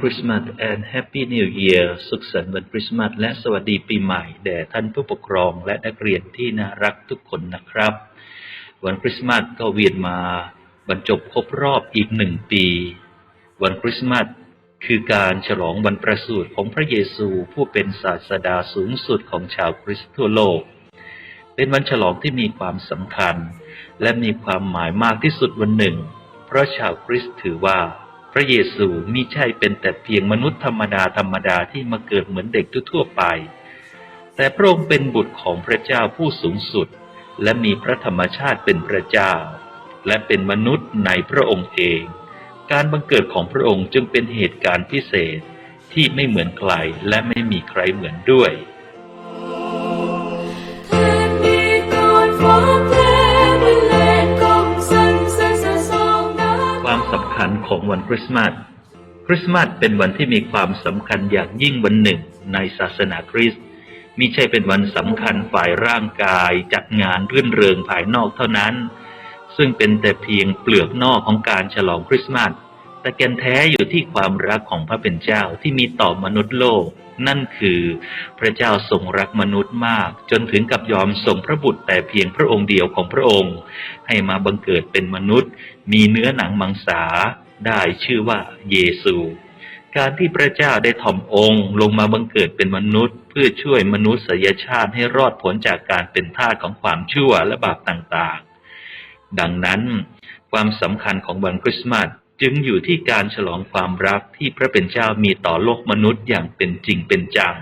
Christmas and Happy New Year สุขสันต์วันคริสต์มาสและสวัสดีปีใหม่แด่ท่านผู้ปกครองและนักเรียนที่น่ารักทุกคนนะครับ วันคริสต์มาสก็เวียนมาบรรจบครบรอบอีกหนึ่งปี วันคริสต์มาสคือการฉลองวันประสูติของพระเยซูผู้เป็นศาสดาสูงสุดของชาวคริสต์ทั่วโลก เป็นวันฉลองที่มีความสำคัญ และมีความหมายมากที่สุดวันหนึ่ง เพราะชาวคริสต์ถือว่า พระเยซูมิใช่เป็นแต่เพียงมนุษย์ธรรมดาธรรมดาที่มาเกิดเหมือนเด็กทั่วไป แต่พระองค์เป็นบุตรของพระเจ้าผู้สูงสุด และมีพระธรรมชาติเป็นพระเจ้า และเป็นมนุษย์ในพระองค์เอง การบังเกิดของพระองค์จึงเป็นเหตุการณ์พิเศษที่ไม่เหมือนใครและไม่มีใครเหมือนด้วย ของวันคริสต์มาส คริสต์มาสเป็นวันที่มีความสำคัญอย่างยิ่งวันหนึ่งในศาสนาคริสต์มิใช่เป็นวันสำคัญฝ่ายร่างกายจัดงานรื่นเริงภายนอกเท่านั้น ซึ่งเป็นแต่เพียงเปลือกนอกของการฉลองคริสต์มาส แต่แก่นแท้อยู่ที่ความรักของพระเป็นเจ้าที่มีต่อมนุษย์โลก นั่นคือพระเจ้าทรงรักมนุษย์มาก จนถึงกับยอมส่งพระบุตรแต่เพียงพระองค์เดียวของพระองค์ ให้มาบังเกิดเป็นมนุษย์ มีเนื้อหนังมังสา ได้ชื่อว่าเยซู การที่พระเจ้าได้ถ่อมองค์ลงมาบังเกิดเป็นมนุษย์ เพื่อช่วยมนุษยชาติให้รอดพ้นจากการเป็นทาสของความชั่วและบาปต่างๆ ดังนั้น ความสำคัญของวันคริสต์มาสจึงอยู่ที่การฉลองความรักที่พระเป็นเจ้ามีต่อโลกมนุษย์อย่างเป็นจริงเป็นจัง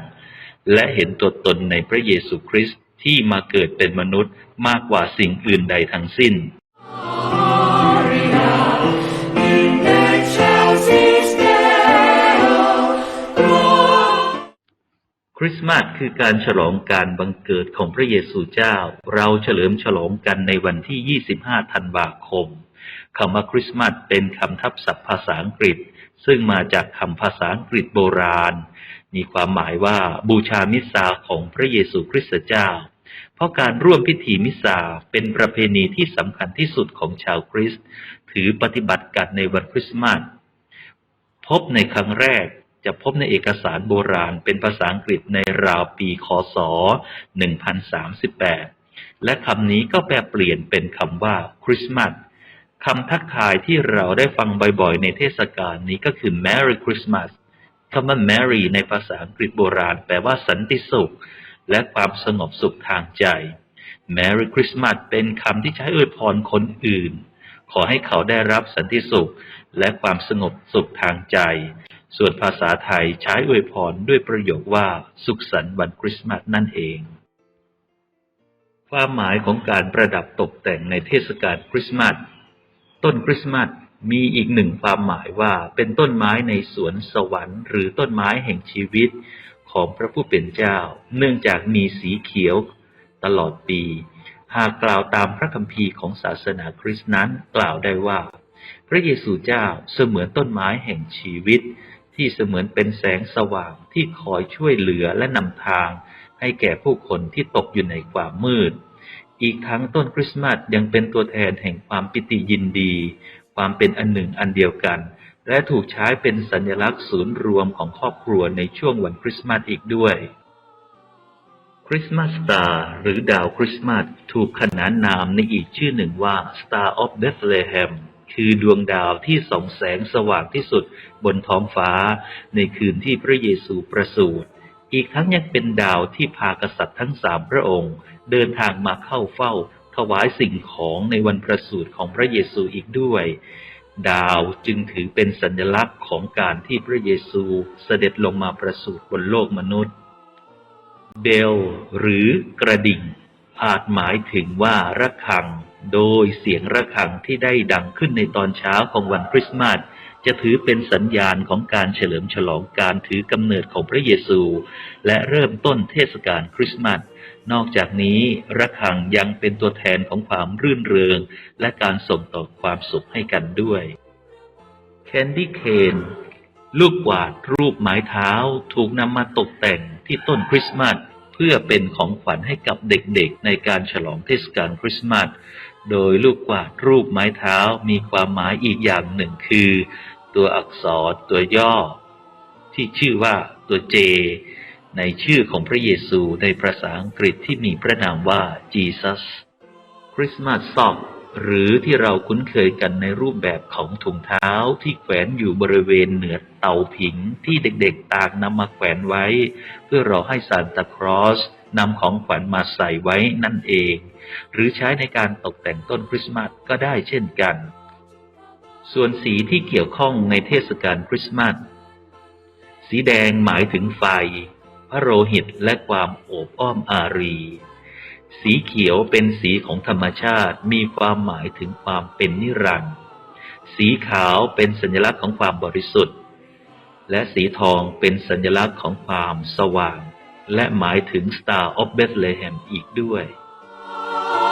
และเห็นตัวตนในพระเยซูคริสต์ที่มาเกิดเป็นมนุษย์มากกว่าสิ่งอื่นใดทั้งสิ้น ริสต์มาสคือการฉลองการบังเกิดของพระเยซูเจ้า เราเฉลิมฉลองกันในวันที่ 25 ธันวาคมคำว่าคริสต์มาสเป็นคำทับศัพท์ภาษาอังกฤษ ซึ่งมาจากคำภาษาอังกฤษโบราณ มีความหมายว่าบูชามิสซาของพระเยซูคริสต์เจ้า เพราะการร่วมพิธีมิสซาเป็นประเพณีที่สำคัญที่สุดของชาวคริสต์ถือปฏิบัติกันในวันคริสต์มาสพบในครั้งแรก จะพบในเอกสารโบราณเป็นภาษาอังกฤษในราวปีคศ 1038 และคำนี้ก็แปลเปลี่ยนเป็นคำว่าคริสต์มาสคำทักทายที่เราได้ฟังบ่อยๆ ในเทศกาลนี้ก็คือ Merry Christmas คำว่า Merry ในภาษาอังกฤษโบราณ แปลว่าสันติสุข และความสงบสุขทางใจ Merry Christmas เป็นคำที่ใช้อวยพรคนอื่น ขอให้เขาได้รับสันติสุข และความสงบสุขทางใจ ส่วนภาษาไทยใช้อวยพรด้วยประโยคว่า สุขสันต์วันคริสต์มาสนั่นเอง ความหมายของการประดับตกแต่งในเทศกาลคริสต์มาส ต้นคริสต์มาสมีอีกหนึ่งความหมายว่าเป็นต้นไม้ในสวนสวรรค์ หรือต้นไม้แห่งชีวิตของพระผู้เป็นเจ้า เนื่องจากมีสีเขียวตลอดปี หากกล่าวตามพระคัมภีร์ของศาสนาคริสต์นั้นกล่าวได้ว่า พระเยซูเจ้าเสมือนต้นไม้แห่งชีวิต ที่เสมือนเป็นแสงสว่างที่คอยช่วยเหลือและนำทาง ให้แก่ผู้คนที่ตกอยู่ในความมืด อีกทั้งต้นคริสต์มาสยังเป็นตัวแทนแห่งความปิติยินดี ความเป็นอันหนึ่งอันเดียวกัน และถูกใช้เป็นสัญลักษณ์ศูนย์รวมของครอบครัวในช่วงวันคริสต์มาสอีกด้วยคริสต์มาสสตาร์หรือดาวคริสต์มาสถูกขนานนามในอีกชื่อหนึ่งว่า Star of Bethlehem คือดวงดาวที่ส่องแสงสว่างที่สุดบนท้องฟ้า ในคืนที่พระเยซูประสูติอีกทั้งยังเป็นดาวที่พากษัตริย์ทั้งสามพระองค์ เดินทางมาเข้าเฝ้า ถวายสิ่งของในวันประสูติของพระเยซูอีกด้วย ดาวจึงถือเป็นสัญลักษณ์ของการที่พระเยซูเสด็จลงมาประสูติบนโลกมนุษย์ เบล หรือกระดิ่งอาจหมายถึงว่าระฆัง โดยเสียงระฆังที่ได้ดังขึ้นในตอนเช้าของวันคริสต์มาสจะถือเป็นสัญญาณของการเฉลิมฉลองการถือกำเนิดของพระเยซู และเริ่มต้นเทศกาลคริสต์มาส นอกจากนี้ระฆังยังเป็นตัวแทนของความรื่นเริง และการส่งต่อความสุขให้กันด้วยแคนดี้เคนลูกกวาดรูปไม้เท้าถูกนำมาตกแต่งที่ต้นคริสต์มาสเพื่อเป็นของขวัญให้กับเด็กๆ ในการฉลองเทศกาลคริสต์มาส โดยลูกกวาดรูปไม้เท้ามีความหมายอีกอย่างหนึ่งคือ ตัวอักษรตัวย่อ ที่ชื่อว่าตัว J ในชื่อของพระเยซูในภาษาอังกฤษที่มีพระนามว่า Jesus คริสต์มาสซอกหรือที่เราคุ้นเคยกันในรูปแบบของถุงเท้าที่แขวนอยู่บริเวณเหนือเตาผิงที่เด็กๆต่างนำมาแขวนไว้ เพื่อรอให้ซานตาคลอสนำของขวัญมาใส่ไว้นั่นเอง หรือใช้ในการตกแต่งต้นคริสต์มาสก็ได้เช่นกัน ส่วนสีที่เกี่ยวข้องในเทศกาลคริสต์มาส สีแดงหมายถึงไฟ พระโลหิตและความโอบอ้อมอารี สีเขียวเป็นสีของธรรมชาติมีความหมายถึงความเป็นนิรันดร์ สีขาวเป็นสัญลักษณ์ของความบริสุทธิ์ และสีทองเป็นสัญลักษณ์ของความสว่าง และหมายถึง Star of Bethlehem อีกด้วย